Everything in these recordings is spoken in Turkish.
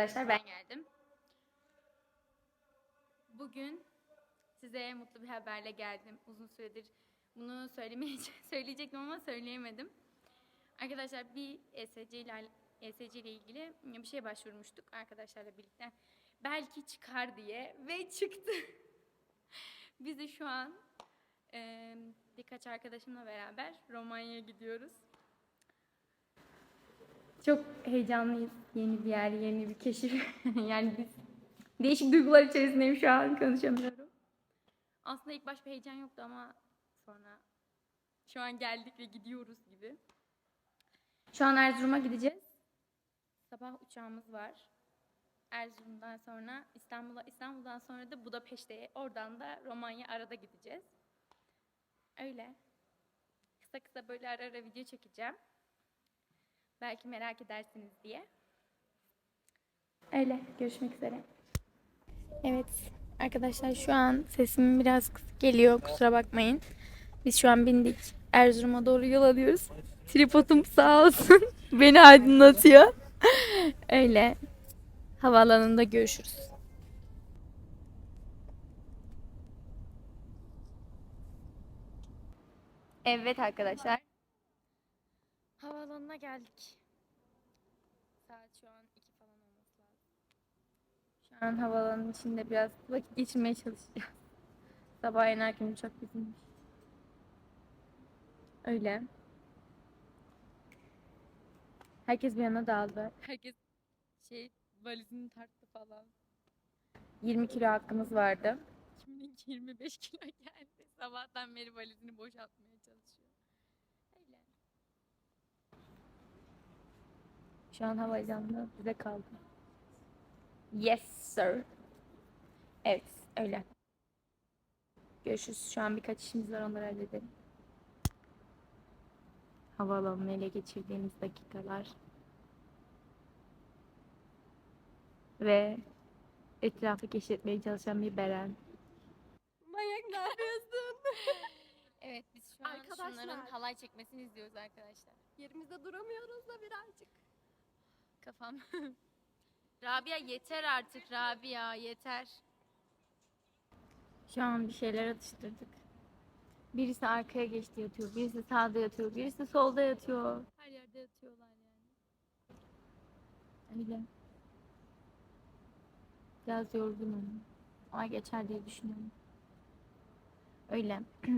arkadaşlar ben geldim. Bugün size mutlu bir haberle geldim. Uzun süredir bunu söylemeye söyleyecektim ama söyleyemedim. Arkadaşlar bir ESC ile ESC ile ilgili bir şeye başvurmuştuk arkadaşlarla birlikte. Belki çıkar diye ve çıktı. Biz de şu an birkaç arkadaşımla beraber Romanya'ya gidiyoruz. Çok heyecanlıyız. Yeni bir yer, yeni bir keşif. yani biz değişik duygular içerisindeyim şu an konuşamıyorum. Aslında ilk baş bir heyecan yoktu ama sonra şu an geldik ve gidiyoruz gibi. Şu an Erzurum'a gideceğiz. Sabah uçağımız var. Erzurum'dan sonra İstanbul'a, İstanbul'dan sonra da Budapeşte'ye, oradan da Romanya arada gideceğiz. Öyle. Kısa kısa böyle ara ara video çekeceğim. Belki merak edersiniz diye. Öyle. Görüşmek üzere. Evet. Arkadaşlar şu an sesim biraz kısık geliyor. Kusura bakmayın. Biz şu an bindik. Erzurum'a doğru yol alıyoruz. Tripodum sağ olsun. Beni aydınlatıyor. Öyle. Havaalanında görüşürüz. Evet arkadaşlar. Havaalanına geldik. Saat şu an 2 falan olması lazım. Şu an havaalanının içinde biraz vakit geçirmeye çalışacağız. Sabah en erken uçak bizimmiş. Öyle. Herkes bir yana dağıldı. Herkes şey valizini tarttı falan. 20 kilo hakkımız vardı. Kimininki 25 kilo geldi. Sabahtan beri valizini boşaltmaya çalışıyor. Öyle. Şu an havaalanında bize kaldı. Yes sir. Evet öyle. Görüşürüz. Şu an birkaç işimiz var onları halledelim. Havaalanını ele geçirdiğimiz dakikalar. Ve etrafı keşfetmeye çalışan bir Beren. Manyak ne yapıyorsun? Evet biz şu an Arkadaşlar. şunların halay çekmesini izliyoruz arkadaşlar. Yerimizde duramıyoruz da birazcık. Kafam. Rabia yeter artık Rabia yeter. Şu an bir şeyler atıştırdık. Birisi arkaya geçti yatıyor, birisi sağda yatıyor, birisi solda yatıyor. Her yerde yatıyorlar yani. Öyle. Biraz yorgunum. Ama geçer diye düşünüyorum. Öyle.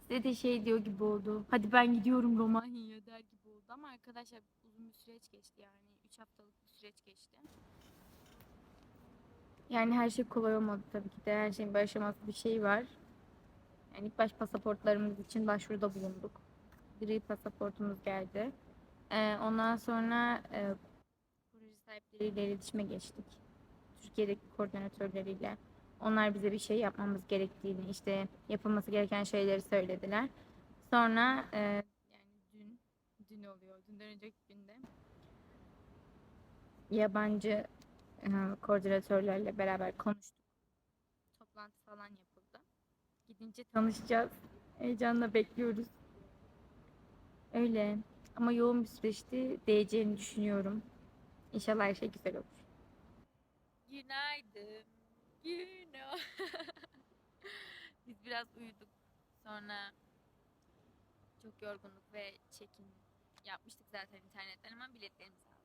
Size de şey diyor gibi oldu. Hadi ben gidiyorum Romanya'ya der gibi oldu. Ama arkadaşlar uzun bir süreç geçti yani. 3 haftalık bir süreç geçti. Yani her şey kolay olmadı tabii ki de. Her şeyin bir aşaması bir şey var. Yani ilk baş pasaportlarımız için başvuruda bulunduk. Gri pasaportumuz geldi. Ee, ondan sonra e, proje sahipleriyle iletişime geçtik. Türkiye'deki koordinatörleriyle. Onlar bize bir şey yapmamız gerektiğini, işte yapılması gereken şeyleri söylediler. Sonra e, yani dün, dün oluyor, dünden önceki günde yabancı e, koordinatörlerle beraber konuştuk. Toplantı falan yapıldı. Gidince tanışacağız. Heyecanla bekliyoruz. Öyle. Ama yoğun bir süreçti. Değeceğini düşünüyorum. İnşallah her şey güzel olur. Günaydın. Günaydın. Biz biraz uyuduk. Sonra çok yorgunluk ve çekim yapmıştık zaten internetten ama biletlerimizi aldık.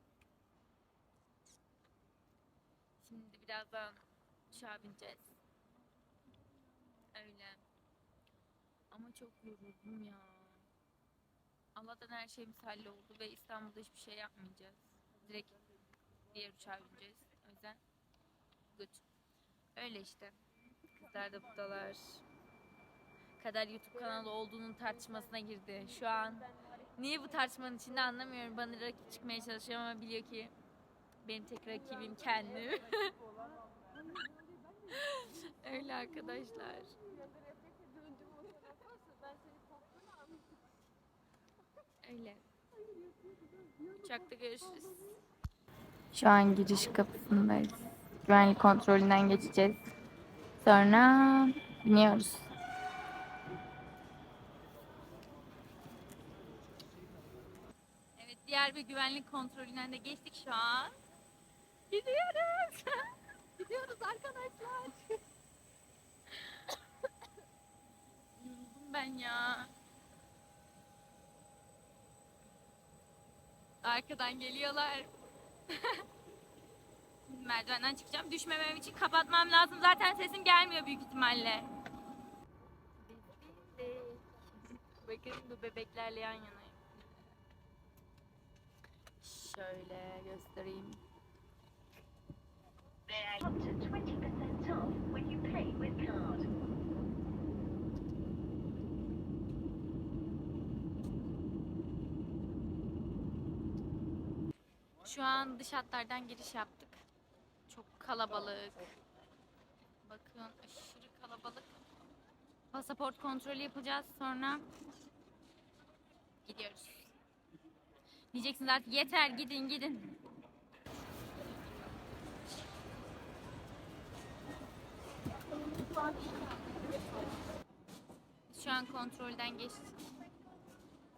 Şimdi birazdan uçağa bineceğiz. Öyle. Ama çok yoruldum ya. Allah'tan her şeyimiz halloldu ve İstanbul'da hiçbir şey yapmayacağız. Direkt diğer uçağa bineceğiz. O yüzden good. Öyle işte. Kızlar da buradalar. Kadar YouTube kanalı olduğunun tartışmasına girdi. Şu an niye bu tartışmanın içinde anlamıyorum. Bana rakip çıkmaya çalışıyor ama biliyor ki benim tek rakibim kendim. Öyle arkadaşlar. Öyle. Uçakta görüşürüz. Şu an giriş kapısındayız. Güvenlik kontrolünden geçeceğiz. Sonra biniyoruz. Evet diğer bir güvenlik kontrolünden de geçtik şu an. Gidiyoruz. Gidiyoruz arkadaşlar. Yoruldum ben ya. Arkadan geliyorlar. Merdivenden çıkacağım. Düşmemem için kapatmam lazım. Zaten sesim gelmiyor büyük ihtimalle. Bakın bu bebeklerle yan yanayım. Şöyle göstereyim. Up to 20% off when you pay with card. Şu an dış hatlardan giriş yaptık. Çok kalabalık. Bakın aşırı kalabalık. Pasaport kontrolü yapacağız sonra gidiyoruz. Diyeceksiniz artık yeter gidin gidin. An kontrolden geçtik.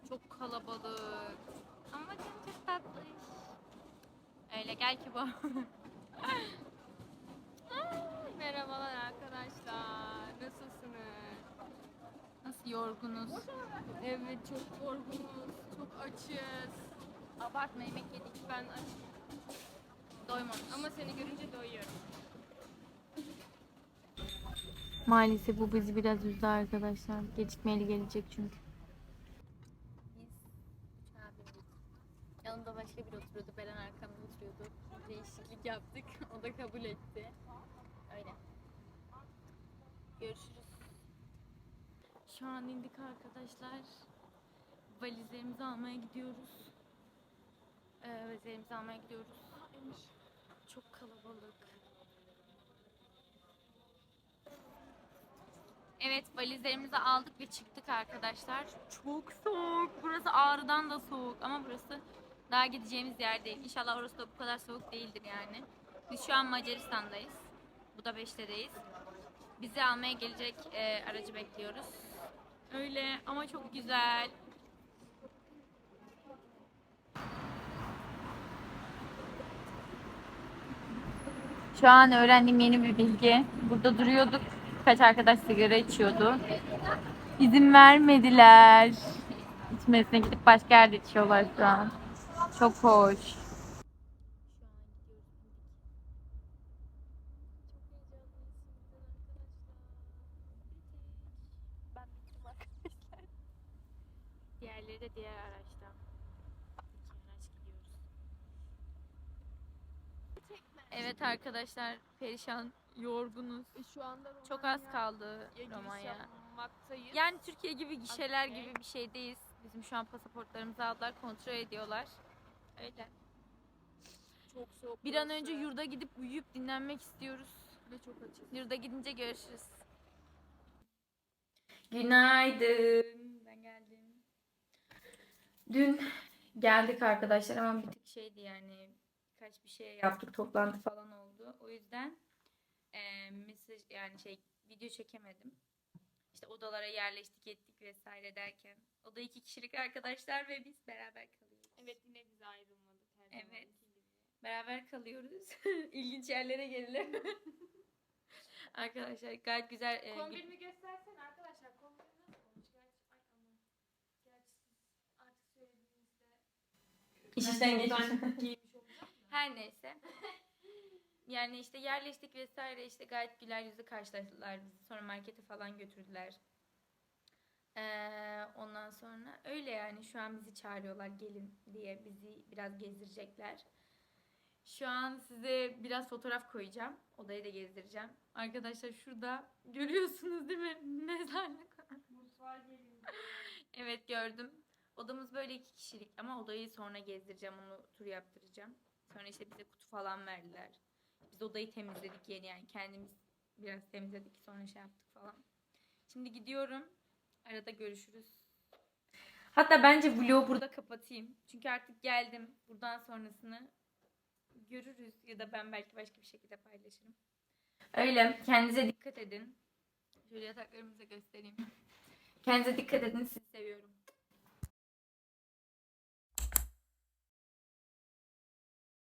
Çok kalabalık. Ama bakın çok tatlı. Öyle gel ki bu. Merhabalar arkadaşlar. Nasılsınız? Nasıl yorgunuz? Evet çok yorgunuz. Çok açız. Abartma yemek yedik. Ben açım. Doymamış. Ama seni görünce doyuyorum. Maalesef bu bizi biraz üzdü arkadaşlar. Gecikmeli gelecek çünkü. Yanımda başka biri oturuyordu. Beren arkamda oturuyordu. Değişiklik yaptık. O da kabul etti. Öyle. Görüşürüz. Şu an indik arkadaşlar. Valizlerimizi almaya gidiyoruz. Ee, valizlerimizi almaya gidiyoruz. Çok kalabalık. Evet valizlerimizi aldık ve çıktık arkadaşlar. Çok soğuk. Burası Ağrı'dan da soğuk ama burası daha gideceğimiz yer değil. İnşallah orası da bu kadar soğuk değildir yani. Biz şu an Macaristan'dayız. Budapeşte'deyiz. Bizi almaya gelecek e, aracı bekliyoruz. Öyle ama çok güzel. Şu an öğrendiğim yeni bir bilgi. Burada duruyorduk. Birkaç arkadaş sigara içiyordu. İzin vermediler. İçmesine gidip başka yerde içiyorlar şu an. Çok hoş. Diğerleri de diğer araçta. Evet arkadaşlar perişan, yorgunuz. E, Şu anda Çok Romanya- az kaldı ya Romanya. yapmaktayız. Yani Türkiye gibi gişeler Okey. gibi bir şeydeyiz. Bizim şu an pasaportlarımızı aldılar, kontrol ediyorlar. Öyle. çok soğuk. Bir an burası. önce yurda gidip uyuyup dinlenmek istiyoruz. ve çok açız. Yurda gidince görüşürüz. Günaydın. Ben geldim. Dün geldik arkadaşlar ama bir tık şeydi yani birkaç bir şey yaptık toplantı falan oldu. O yüzden eee mesaj yani şey video çekemedim. İşte odalara yerleştik ettik vesaire derken. Oda iki kişilik arkadaşlar ve biz beraber kalıyoruz. Evet yine biz ayrılmadık her Evet. zamanki gibi. Beraber kalıyoruz. İlginç yerlere gelelim. Arkadaşlar gayet güzel. e, Kombinimi göstersen arkadaşlar. Kombin nasıl olmuş? Gerçi ay aman. Gerçi siz artık söylediğinizde İş işten geçmiş. Her neyse. Yani işte yerleştik vesaire işte gayet güler yüzlü karşıladılar bizi. Sonra markete falan götürdüler. Ee, ondan sonra öyle yani şu an bizi çağırıyorlar gelin diye bizi biraz gezdirecekler. Şu an size biraz fotoğraf koyacağım. Odayı da gezdireceğim. Arkadaşlar şurada görüyorsunuz değil mi? Mezarlık. Mutfağa gelin. Evet gördüm. Odamız böyle iki kişilik ama odayı sonra gezdireceğim. Onu tur yaptıracağım. Sonra işte bize kutu falan verdiler. Biz odayı temizledik yeni yani kendimiz biraz temizledik sonra şey yaptık falan. Şimdi gidiyorum. Arada görüşürüz. Hatta bence vlogu burada kapatayım. Çünkü artık geldim. Buradan sonrasını görürüz ya da ben belki başka bir şekilde paylaşırım. Öyle. Kendinize dikkat edin. Şöyle yataklarımızı göstereyim. Kendinize dikkat edin. Sizi seviyorum.